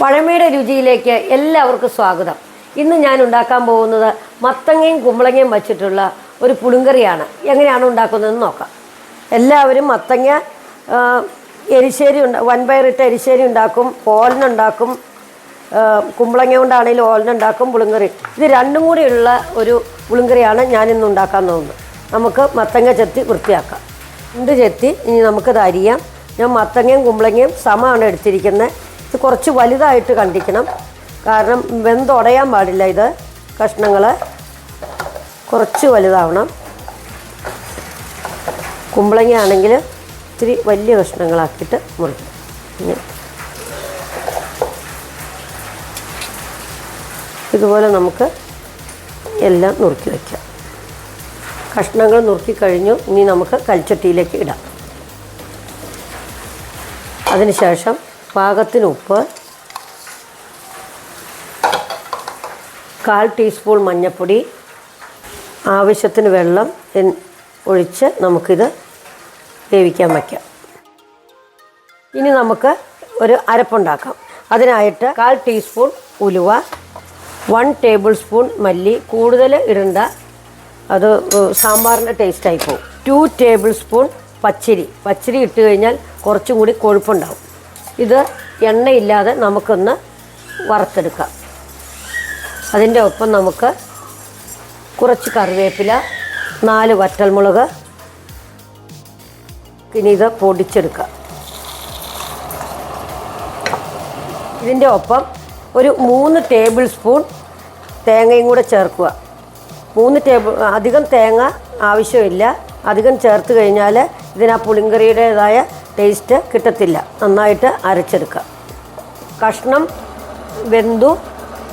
പഴമയുടെ രുചിയിലേക്ക് എല്ലാവർക്കും സ്വാഗതം. ഇന്ന് ഞാൻ ഉണ്ടാക്കാൻ പോകുന്നത് മത്തങ്ങയും കുമ്പളങ്ങയും വച്ചിട്ടുള്ള ഒരു പുളിങ്കറിയാണ്. എങ്ങനെയാണ് ഉണ്ടാക്കുന്നതെന്ന് നോക്കാം. എല്ലാവരും മത്തങ്ങ എരിശ്ശേരി ഉണ്ട് വൻപയറിട്ട് എരിശ്ശേരി ഉണ്ടാക്കും ഓലനുണ്ടാക്കും കുമ്പളങ്ങ കൊണ്ടാണെങ്കിലും ഓലനുണ്ടാക്കും പുളിങ്കറി. ഇത് രണ്ടും കൂടിയുള്ള ഒരു പുളിങ്കറിയാണ് ഞാനിന്ന് ഉണ്ടാക്കാൻ തോന്നുന്നത് നമുക്ക് മത്തങ്ങ ചെത്തി വൃത്തിയാക്കാം. രണ്ട് ചെത്തി ഇനി നമുക്കത് അരിയാം. ഞാൻ മത്തങ്ങയും കുമ്പളങ്ങയും സമമാണ് എടുത്തിരിക്കുന്നത്. ഇത് കുറച്ച് വലുതായിട്ട് കണ്ടിക്കണം. കാരണം വെന്തുടയാൻ പാടില്ല ഇത്. കഷ്ണങ്ങൾ കുറച്ച് വലുതാവണം. കുമ്പളങ്ങ ആണെങ്കിൽ ഇത്തിരി വലിയ കഷ്ണങ്ങളാക്കിയിട്ട് മുറിക്കും. ഇതുപോലെ നമുക്ക് എല്ലാം നുറുക്കി വയ്ക്കാം കഷ്ണങ്ങൾ നുറുക്കി കഴിഞ്ഞു. ഇനി നമുക്ക് കൽച്ചട്ടിയിലേക്ക് ഇടാം. അതിനുശേഷം പാകത്തിന് ഉപ്പ് കാൽ ടീസ്പൂൺ മഞ്ഞൾപ്പൊടി ആവശ്യത്തിന് വെള്ളം ഒഴിച്ച് നമുക്കിത് വേവിക്കാൻ വയ്ക്കാം. ഇനി നമുക്ക് ഒരു അരപ്പുണ്ടാക്കാം. അതിനായിട്ട് കാൽ ടീസ്പൂൺ ഉലുവ വൺ ടേബിൾ സ്പൂൺ മല്ലി കൂടുതൽ ഇടണ്ട അത് സാമ്പാറിന്റെ ടേസ്റ്റായി പോകും. ടു ടേബിൾ സ്പൂൺ പച്ചരി. പച്ചരി ഇട്ട് കഴിഞ്ഞാൽ കുറച്ചും കൂടി കൊഴുപ്പുണ്ടാവും. ഇത് എണ്ണയില്ലാതെ നമുക്കൊന്ന് വറുത്തെടുക്കാം. അതിന്റെ ഒപ്പം നമുക്ക് കുറച്ച് കറിവേപ്പില നാല് വറ്റൽമുളക് ഇനി ഇത് പൊടിച്ചെടുക്കാം. ഇതിന്റെ ഒപ്പം ഒരു മൂന്ന് ടേബിൾ സ്പൂൺ തേങ്ങയും കൂടെ ചേർക്കുക. മൂന്ന് ടേബിൾ അധികം തേങ്ങ ആവശ്യമില്ല. അധികം ചേർത്ത് കഴിഞ്ഞാൽ ഇതിനാ പുളിങ്കറിയുടേതായ ടേസ്റ്റ് കിട്ടത്തില്ല. നന്നായിട്ട് അരച്ചെടുക്കുക കഷ്ണം വെന്തു.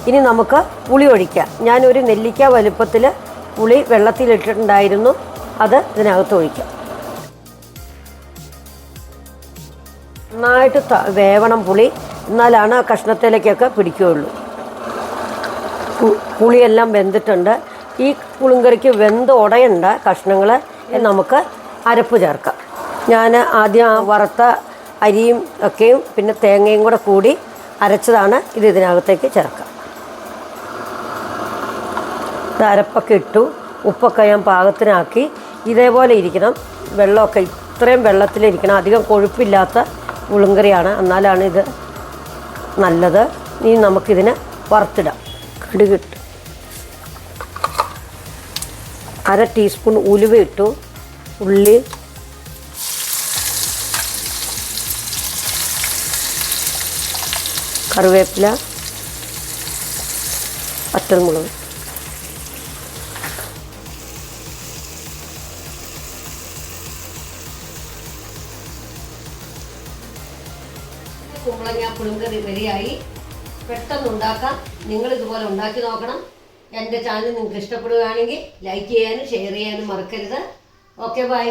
ഇനി നമുക്ക് പുളി ഒഴിക്കാം. ഞാനൊരു നെല്ലിക്ക വലുപ്പത്തിൽ പുളി വെള്ളത്തിലിട്ടിട്ടുണ്ടായിരുന്നു. അത് ഇതിനകത്ത് ഒഴിക്കാം. നന്നായിട്ട് വേവണം പുളി. എന്നാലാണ് ആ കഷ്ണത്തിലേക്കൊക്കെ പിടിക്കുകയുള്ളൂ. പുളിയെല്ലാം വെന്തിട്ടുണ്ട്. ഈ പുളിങ്കറിക്ക് വെന്ത് ഉടയണ്ട കഷ്ണങ്ങൾ നമുക്ക് അരപ്പ് ചേർക്കാം. ഞാൻ ആദ്യം ആ വറുത്ത അരിയും ഒക്കെയും പിന്നെ തേങ്ങയും കൂടെ കൂടി അരച്ചതാണ്. ഇത് ഇതിനകത്തേക്ക് ചേർക്കുക ഇത് അരപ്പൊക്കെ ഇട്ടു. ഉപ്പൊക്കെ ഞാൻ പാകത്തിനാക്കി. ഇതേപോലെ ഇരിക്കണം. വെള്ളമൊക്കെ ഇത്രയും വെള്ളത്തിലിരിക്കണം. അധികം കൊഴുപ്പില്ലാത്ത ഉളുങ്കറിയാണ്. എന്നാലാണ് ഇത് നല്ലത്. ഇനി നമുക്കിതിനെ വറുത്തിടാം. കടുകിട്ട്. അര ടീസ്പൂൺ ഉലുവ ഇട്ടു. ഉള്ളി കറിവേപ്പില പച്ചമുളക് കുമ്പളങ്ങ പുളിങ്കറി റെഡിയായി പെട്ടെന്ന് ഉണ്ടാക്കാം. നിങ്ങൾ ഇതുപോലെ ഉണ്ടാക്കി നോക്കണം. എന്റെ ചാനൽ നിങ്ങൾക്ക് ഇഷ്ടപ്പെടുകയാണെങ്കിൽ ലൈക്ക് ചെയ്യാനും ഷെയർ ചെയ്യാനും മറക്കരുത്. Okay bye